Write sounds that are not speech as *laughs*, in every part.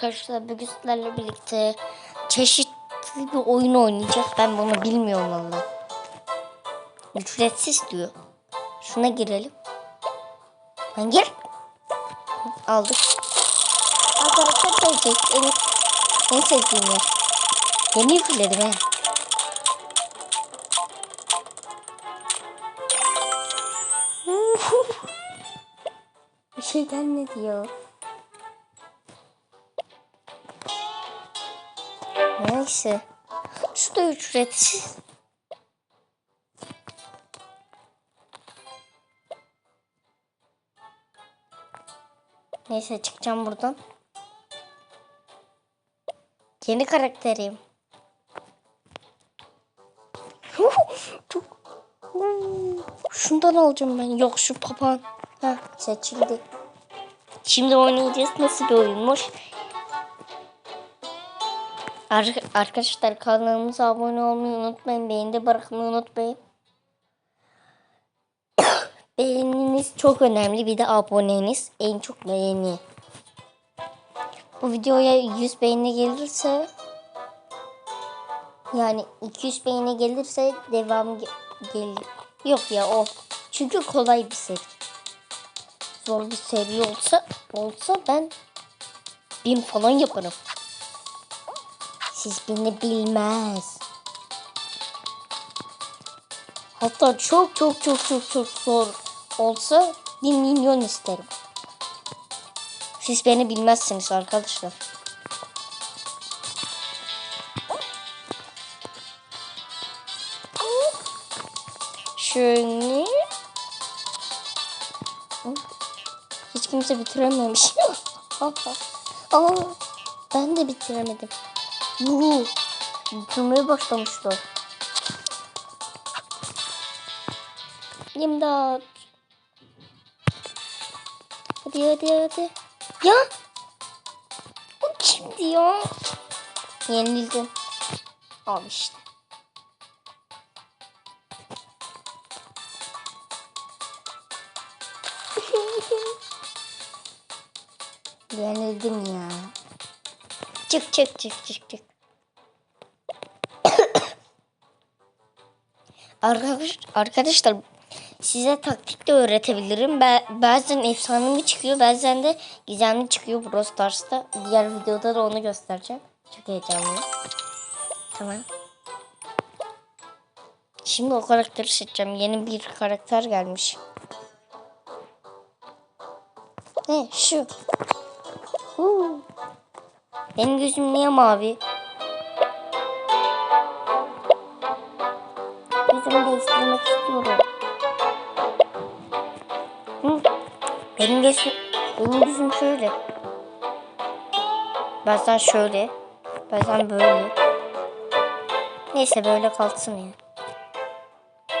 arkadaşlar bugün sizlerle birlikte çeşitli bir oyun oynayacağız. Ben bunu bilmiyorum valla. Ücretsiz diyor. Şuna girelim. Ben gir. Aldık. Arkadaşlar gelecek. En, en sevdiğim yer. Yeni yükledim he. Bir şey gelmedi ya. Neyse. Şu da ücretsiz. Neyse çıkacağım buradan. Yeni karakterim. Çok... Şundan alacağım ben. Yok şu papağan. Heh, seçildi. Şimdi oynayacağız. Nasıl bir oyunmuş? Ar arkadaşlar kanalımıza abone olmayı unutmayın. Beğeni bırakmayı unutmayın. *coughs* Beğeniniz çok önemli. Bir de aboneniz en çok beğeni. Bu videoya 100 beğeni gelirse yani 200 beğeni gelirse devam ge gel yok ya o çünkü kolay bir seri. Zor bir seri olsa olsa ben bin falan yaparım. Siz beni bilmez. Hatta çok çok çok çok çok zor olsa bir milyon isterim. Siz beni bilmezsiniz arkadaşlar. Şöyle. Hiç kimse bitirememiş. *laughs* Aa, ben de bitiremedim. Yuhu. Bitirmeye başlamıştı. İmdat. Hadi hadi hadi. Ya. O kimdi ya? Yenildim. Al işte. *laughs* Yenildim ya. Çık çık çık çık çık. Arkadaş, arkadaşlar size taktik de öğretebilirim. Ba- bazen efsanevi çıkıyor, bazen de gizemli çıkıyor Brawl Stars'ta. Diğer videoda da onu göstereceğim. Çok heyecanlıyım. Tamam. Şimdi o karakteri seçeceğim. Yeni bir karakter gelmiş. Ne şu? Huu. Benim gözüm niye mavi? Gözümü değiştirmek istiyorum. Hı. Benim gözüm, benim gözüm şöyle. Bazen şöyle. Bazen böyle. Neyse böyle kalsın ya.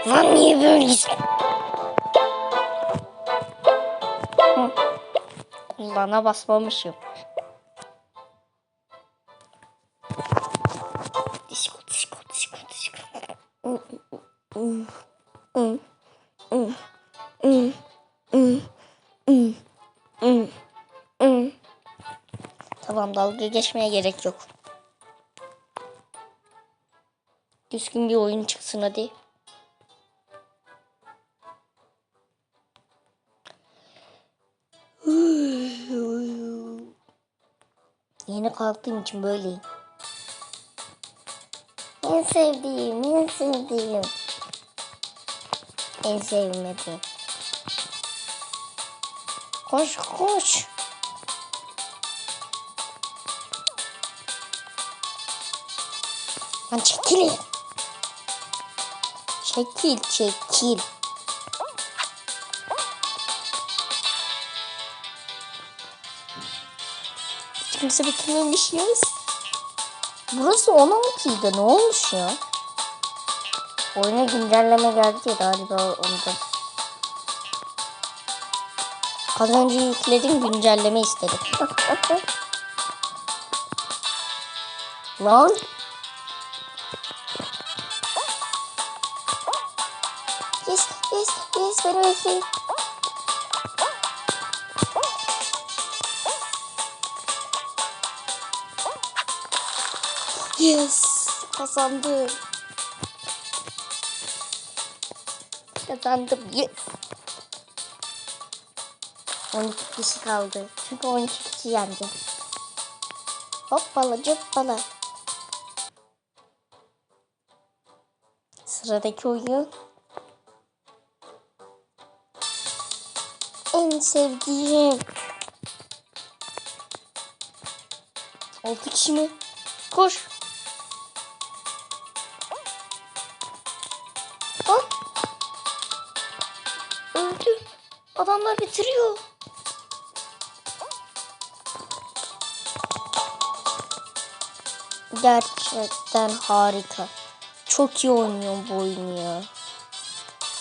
Lan niye böylesin? Kullana basmamışım. Tamam dalga geçmeye gerek yok. Düzgün bir oyun çıksın hadi. Yeni kalktığım için böyleyim. En sevdiğim, en sevdiğim. En sevmediğim. Koş koş. Lan çekil. Çekil çekil. Hiç kimse bitirmemiş yaz. Burası 16 idi. Ne olmuş ya? Oyuna güncelleme geldi ya galiba ondan. Az önce yükledim güncelleme istedim. *laughs* Lan. Bekleyin. Yes. Kazandım. Kazandım. Yes. 12 kişi kaldı. Çünkü 12 kişi yendi. Hoppala cuppala. Sıradaki oyun. En sevdiğim. 6 kişi mi? Koş. Bak. Öldü. Adamlar bitiriyor. Gerçekten harika. Çok iyi oynuyorum bu oyunu ya.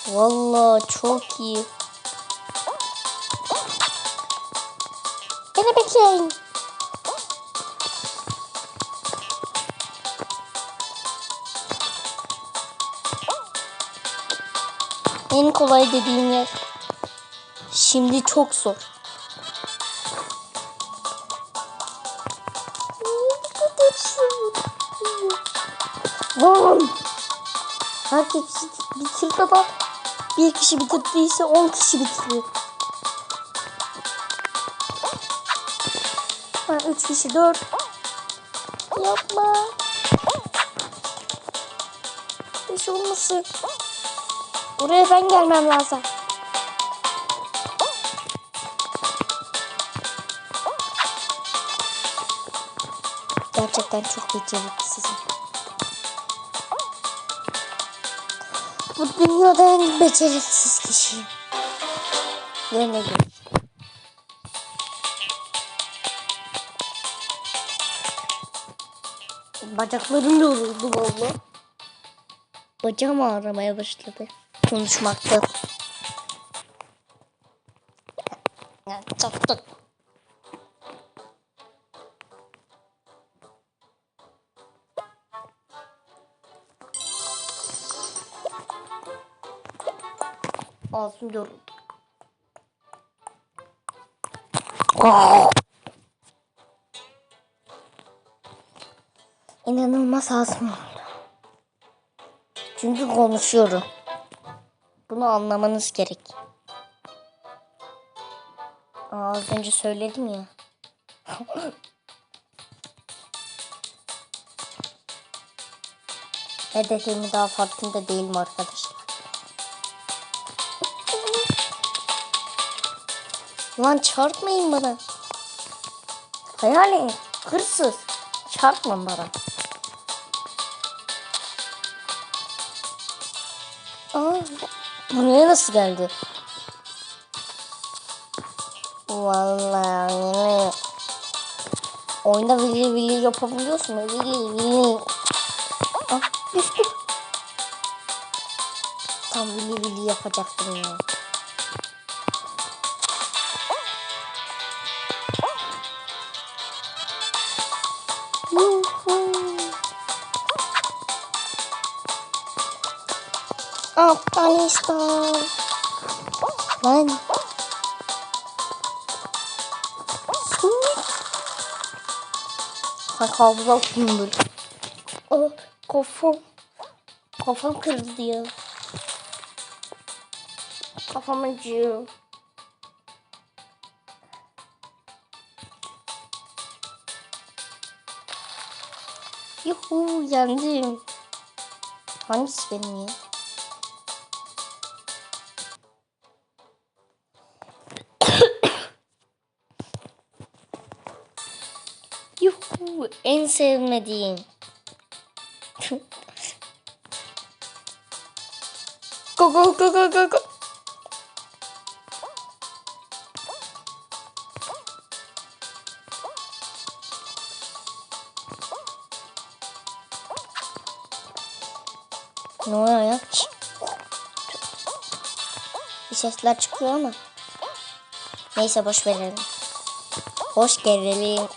Vallahi çok iyi. Bekleyin. En kolay dediğim yer. Şimdi çok zor. Lan! Herkes bitirdi ama bir kişi bitirdiyse 10 kişi bitiriyor. 3 kişi 4. Yapma. Hiç olmasın. Buraya ben gelmem lazım. Gerçekten çok beceriksizim. Bu dünyada en beceriksiz kişiyim. Yerine gel. Bacaklarım yoruldu valla. Bacağım ağrımaya başladı. Konuşmakta. Ya, Çattık. Ağzım yoruldu. İnanılmaz ağzım yoruldu. Çünkü konuşuyorum. Bunu anlamanız gerek. Aa, az önce söyledim ya. *laughs* Hedefimin daha farkında değilim arkadaşlar. Lan çarpmayın bana. Hayali hırsız. Çarpma bana. Aa, buraya nasıl geldi? Vallahi yine oyunda vili vili yapabiliyorsun? Vili vili. Ah düştüm. Tam vili vili yapacaktım ya. Afganistan. Lan. Hay hafıza böyle. Oh kafam. Kafam kırıldı ya. Kafam acıyor. Yuhu yendim. Hangisi benim ya? Yuhu en sevmediğim. go go go go go go. Ne oluyor ya? Bir sesler çıkıyor ama. Neyse boş verelim. Hoş gelelim.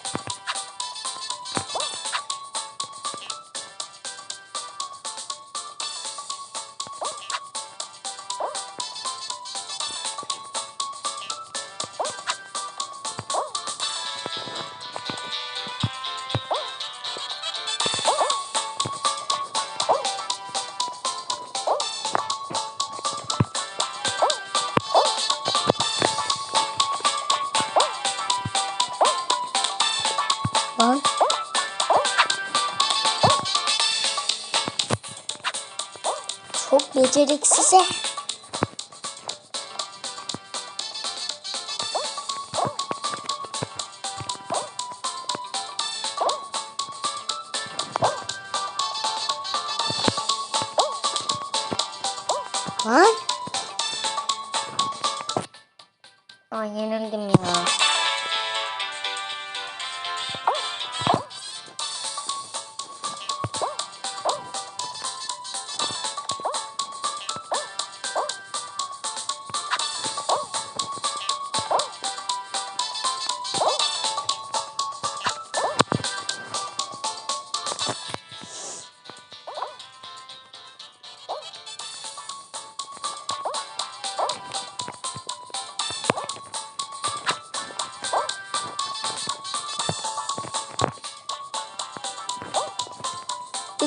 Çok beceriksize.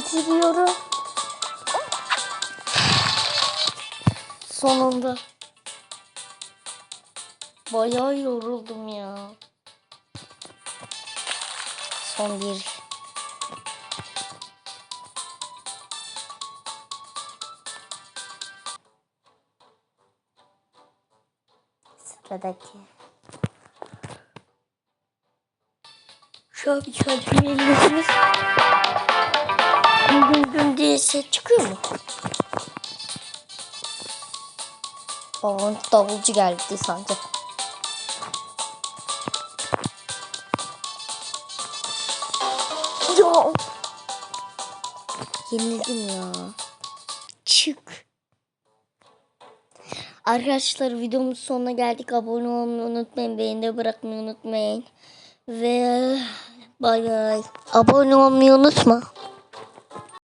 Bitiriyorum. Sonunda. Bayağı yoruldum ya. Son bir. Sıradaki. Şu an bir şarkıyı Dün dün dün diye ses çıkıyor mu? Babam davulcu geldi sanki. Ya. Yenildim ya. Çık. Arkadaşlar videomuzun sonuna geldik. Abone olmayı unutmayın. Beğeni bırakmayı unutmayın. Ve bay bay. Abone olmayı unutma.